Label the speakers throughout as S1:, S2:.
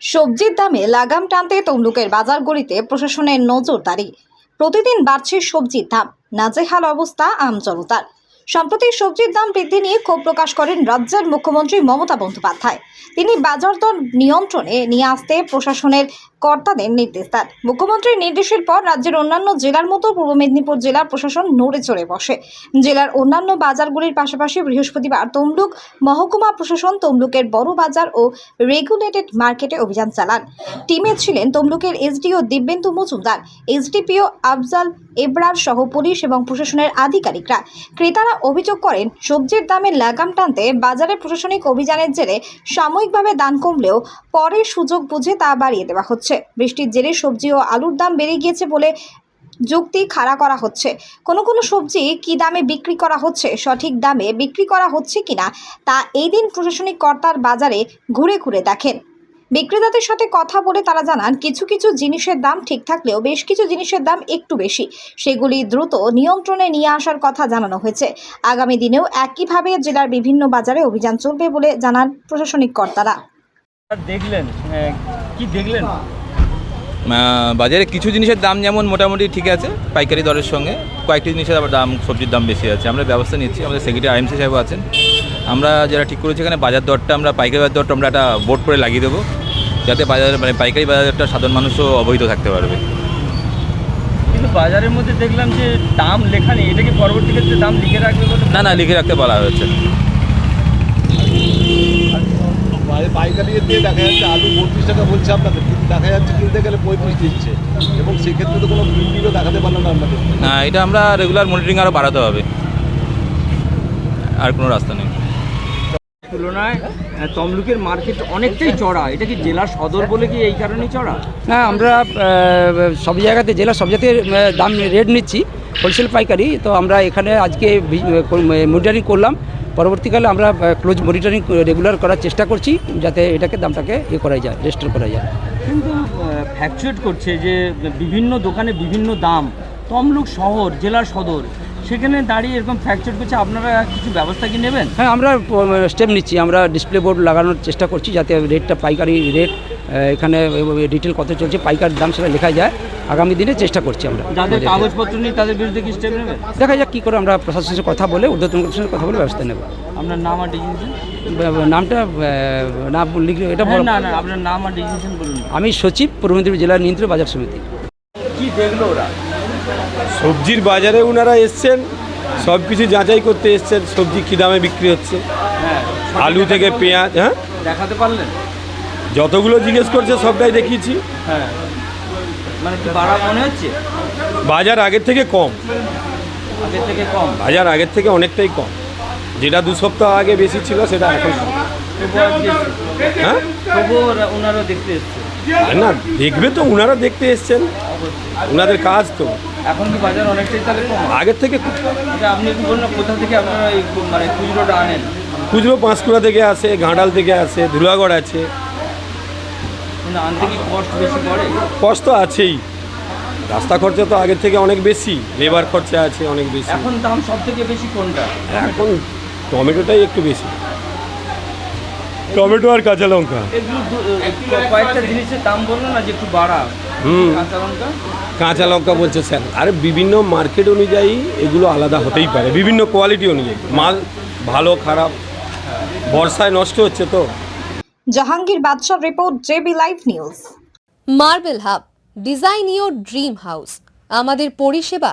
S1: সবজির দামে লাগাম টানতে তমলুকের বাজারগুলিতে প্রশাসনের নজরদারি। প্রতিদিন বাড়ছে সবজির দাম। নাজেহাল অবস্থা আম জনতার। সম্প্রতি সবজির দাম বৃদ্ধি নিয়ে ক্ষোভ প্রকাশ করেন রাজ্যের মুখ্যমন্ত্রী মমতা বন্দ্যোপাধ্যায়। তিনি বাজার দর নিয়ন্ত্রণে নিয়ে আসতে প্রশাসনের কর্তাদের নির্দেশ দেন। মুখ্যমন্ত্রীর নির্দেশের পর রাজ্যের অন্যান্য জেলার মতো পূর্ব মেদিনীপুর জেলার প্রশাসন নড়ে চড়ে বসে। জেলার অন্যান্য বাজারগুলির পাশাপাশি বৃহস্পতিবার তমলুক মহকুমা প্রশাসন তমলুকের বড় বাজার ও রেগুলেটেড মার্কেটে অভিযান চালান। টিমে ছিলেন তমলুকের এসডিও দিব্যেন্দু মজুমদার, এসডিপিও আফজাল এবরার সহ পুলিশ এবং প্রশাসনের আধিকারিকরা। ক্রেতারা অভিযোগ করেন, সবজির দামে লাগাম টানতে বাজারে প্রশাসনিক অভিযানের জেরে সাময়িকভাবে দাম কমলেও পরে সুযোগ বুঝে তা বাড়িয়ে দেওয়া হচ্ছে। বৃষ্টির জেরে সবজি ও আলুর দাম বেড়ে গিয়েছে বলে যুক্তি খাড়া করা হচ্ছে। কোনো কোনো সবজি কী দামে বিক্রি করা হচ্ছে, সঠিক দামে বিক্রি করা হচ্ছে কিনা, তা এই দিন প্রশাসনিক কর্তার বাজারে ঘুরে ঘুরে দেখেন। বিক্রেতাদের সাথে কথা বলে তারা জানান কিছু কিছু জিনিসের দাম ঠিক থাকলেও বেশ কিছু জিনিসের দাম একটু বেশি। সেগুলি দ্রুত নিয়ন্ত্রণে নিয়ে আসার কথা জানানো হয়েছে। আগামী দিনেও একইভাবে জেলার বিভিন্ন বাজারে অভিযান চলবে বলে জানান প্রশাসনিক কর্তারা।
S2: দেখলেন কি দেখলেন?
S3: বাজারে কিছু জিনিসের দাম যেমন মোটামুটি ঠিক আছে পাইকারি দরের সঙ্গে। কয়েকটি জিনিসের আবার দাম সবজির দাম বেশি আছে। আমরা ব্যবস্থা নিচ্ছি আমাদের সেক্রেটারি আইএমসি সাহেব আছেন। আমরা যারা ঠিক করেছি এখানে বাজার দরটা আমরা পাইকারি বাজার দরটা আমরা একটা বোর্ড করে লাগিয়ে দেবো। যাতে বাজার মানে পাইকারি বাজারটা সাধারণ মানুষও অবহিত থাকতে পারবে।
S2: কিন্তু বাজারের মধ্যে দেখলাম যে দাম লেখা নেই এটা কি পরবর্তী ক্ষেত্রে দাম লিখে রাখবে বলে
S3: না না লিখে রাখতে বলা হয়েছে।
S4: পাইকারি দিয়ে দেখা যাচ্ছে আলু বত্রিশ টাকা বলছে আপনাদের কিন্তু দেখা যাচ্ছে কিনতে গেলে পঁয়ত্রিশ দিচ্ছে। এবং সেক্ষেত্রে তো কোনো বিলও দেখাতে পারলাম না আপনাদের।
S3: না এটা আমরা রেগুলার মনিটরিং আরও বাড়াতে হবে। আর কোনো রাস্তা নেই।
S2: তুলনায় তমলুকের মার্কেট অনেকটাই চড়া। এটা কি জেলার সদর বলে কি এই কারণেই চড়া?
S5: না আমরা সব জায়গাতে জেলা সব জায়গাতে দাম রেট নিচ্ছি হোলসেল পাইকারি। তো আমরা এখানে আজকে মনিটরিং করলাম। পরবর্তীকালে আমরা ক্লোজ মনিটরিং রেগুলার করার চেষ্টা করছি যাতে এটাকে দামটাকে ইয়ে করা যায় রেস্টোর করা যায়।
S2: কিন্তু ফ্যাকচুয়েট করছে যে বিভিন্ন দোকানে বিভিন্ন দাম। তমলুক শহর জেলার সদর সেখানে দাঁড়িয়ে এরকম ফ্যাকচুয়েট করছে আপনারা কিছু ব্যবস্থা কি নেবেন?
S5: হ্যাঁ আমরা স্টেপ নিচ্ছি। আমরা ডিসপ্লে বোর্ড লাগানোর চেষ্টা করছি যাতে রেটটা পাইকারি রেট এখানে রিটেল কত চলছে পাইকারি দাম সেটা লেখা যায়। আগামী দিনে চেষ্টা করছি আমরা
S2: যাদের কাগজপত্র নেই তাদের বিরুদ্ধে কি স্টেপ নেবেন?
S5: দেখা যাক কী করে আমরা প্রশাসনের সাথে কথা বলে ঊর্ধ্বতন কর্তৃপক্ষের সাথে কথা বলে ব্যবস্থা নেব।
S2: আপনার নাম আর ডিজিনেশন
S5: নামটা না লিখলে এটা বড়
S2: না না আপনার নাম আর ডিজিনেশন বলুন।
S5: আমি সচিব পূর্ব মেদিনীপুর জেলার নিয়ন্ত্রণ বাজার সমিতি।
S2: কি দেখল ওরা?
S6: সবজির বাজারে ওনারা এসছেন সব কিছু যাচাই করতে এসছেন সবজি কী দামে বিক্রি হচ্ছে?
S2: হ্যাঁ
S6: আলু থেকে পেঁয়াজ হ্যাঁ?
S2: দেখাতে পারলেন?
S6: যতগুলো জিজ্ঞেস করছে সবটাই দেখিয়েছি।
S2: হ্যাঁ। মানে বাড়া মনে হচ্ছে?
S6: বাজার আগের থেকে কম।
S2: আগের থেকে কম?
S6: বাজার আগের থেকে অনেকটাই কম। যেটা দু সপ্তাহ আগে বেশি ছিল সেটা এখন হ্যাঁ? না দেখবে তো ওনারা দেখতে এসছেন। ওনাদের কাজ তো।
S2: এখন কি বাজার অনেকটাই তাহলে কম?
S6: আগের থেকে।
S2: আচ্ছা, আপনি একটু বলুন কোথা থেকে আপনারা এই মানে খুচরোটা আনেন?
S6: খুচরো পাঁশকুড়া থেকে আসে ঘাটাল থেকে আসে ধুলাগড় আছে।
S2: মানে আনতে কি কষ্ট বেশি পড়ে?
S6: কষ্ট আছেই। রাস্তা খরচা তো আগের থেকে অনেক বেশি লেবার খরচা আছে অনেক বেশি।
S2: এখন দাম সব থেকে বেশি কোনটা?
S6: এখন টমেটোটাই একটু বেশি। টমেটো আর কাঁচা লঙ্কা।
S2: কয়েকটা জিনিসের দাম বলল না যে একটু বাড়া। কাঁচা লঙ্কা?
S6: কাঁচা লঙ্কা বলছে স্যার। আরে বিভিন্ন মার্কেট অনুযায়ী এগুলো আলাদা হতেই পারে। বিভিন্ন কোয়ালিটি অনুযায়ী। মাল ভালো খারাপ বর্ষায় নষ্ট হচ্ছে তো।
S1: Jahangir Badshah report JB live news
S7: marble hub design your dream house আমাদের পরিষেবা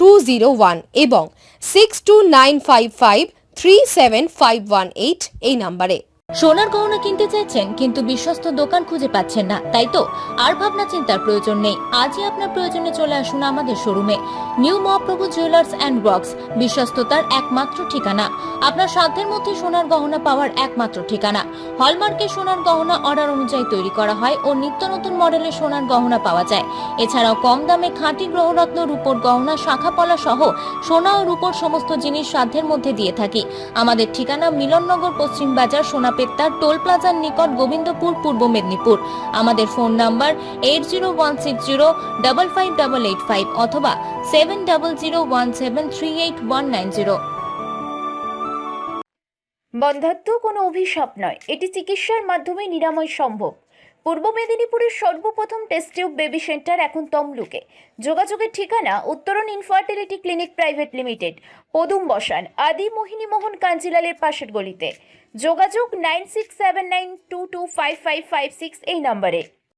S7: two zero one এবং six two nine five five three seven five one eight এই নাম্বারে
S8: সোনার গহনা কিনতে চাইছেন, কিন্তু বিশ্বস্ত দোকান খুঁজে পাচ্ছেন না। তাই তো, আর ভাবনা চিন্তার প্রয়োজন নেই। আজই আপনার প্রয়োজনে চলে আসুন আমাদের শোরুমে। New Mahaprabhu jewellers and works বিশ্বস্ততার একমাত্র ঠিকানা। আপনার সাধ্যের মধ্যে সোনার গহনা পাওয়ার একমাত্র ঠিকানা। হলমার্কে সোনার গহনা অর্ডার অনুযায়ী তৈরি করা হয় ও নিত্য নতুন মডেলের সোনার গহনা পাওয়া যায়। এছাড়াও কম দামে খাঁটি গ্রহরত্ন রূপোর গহনা, শাখাপলা সহ সোনা ও রূপোর সমস্ত জিনিস সাধ্যের মধ্যে দিয়ে থাকি। আমাদের ঠিকানা মিলননগর পশ্চিম বাজার সোনাপেত্তার টোল প্লাজার নিকট গোবিন্দপুর, পূর্ব মেদিনীপুর। আমাদের phone number eight zero one six zero, double five double eight five অথবা seven double zero one seven three eight one nine zero.
S9: বন্ধাত্ম কোনো অভিশাপ নয়। এটি চিকিৎসার মাধ্যমে নিরাময় সম্ভব। পূর্ব মেদিনীপুরের সর্বপ্রথম টেস্ট টিউব বেবি সেন্টার এখন তমলুকে। যোগাযোগের ঠিকানা উত্তরণ ইনফার্টিলিটি ক্লিনিক প্রাইভেট লিমিটেড পদুম বসান, আদি মোহিনী মোহন কাঞ্জিলালের পাশের গলিতে। যোগাযোগ nine six seven nine two two five five five six এই নম্বরে